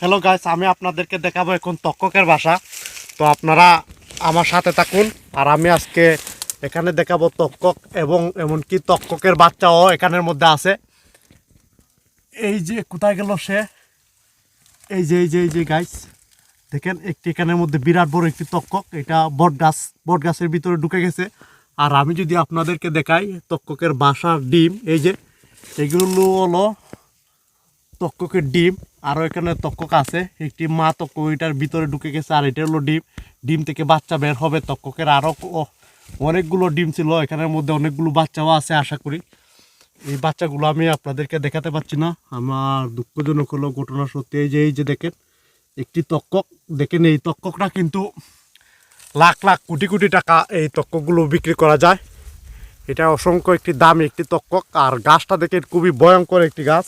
Hello guys আমি আপনাদেরকে দেখাবো এখন তক্ষকের বাসা। তো আপনারা আমার সাথে থাকুন, আর আমি আজকে এখানে দেখাবো তক্ষক এবং এমনকি তক্ষকের বাচ্চাও এখানের মধ্যে আছে। এই যে কোথায় গেল সে? এই যে এই যে এই যে গাইস দেখেন, একটি এখানের মধ্যে বিরাট বড় একটি তক্ষক এটা বট গাছ, বট গাছের ভিতরে ঢুকে গেছে। আর আমি যদি আপনাদেরকে দেখাই তক্ষকের বাসার ডিম, এই যে, এগুলো হলো তক্ষকের ডিম, আরও এখানে তক্ষক আছে। একটি মা তক্ষক এটার ভিতরে ঢুকে গেছে, আর এটা হলো ডিম। ডিম থেকে বাচ্চা বের হবে তক্ষকের আরও অনেকগুলো ডিম ছিল, এখানের মধ্যে অনেকগুলো বাচ্চাও আছে আশা করি। এই বাচ্চাগুলো আমি আপনাদেরকে দেখাতে পাচ্ছি না। আমার দুঃখজনক হলো ঘটনা সত্যি এই যে এই যে দেখেন, একটি তক্ষক দেখেন, এই তক্ষকটা কিন্তু লাখ লাখ কোটি কোটি টাকা এই তক্ষকগুলো বিক্রি করা যায়। এটা অসংখ্য একটি দামি একটি তক্ষক আর গাছটা দেখেন, খুবই ভয়ঙ্কর একটি গাছ।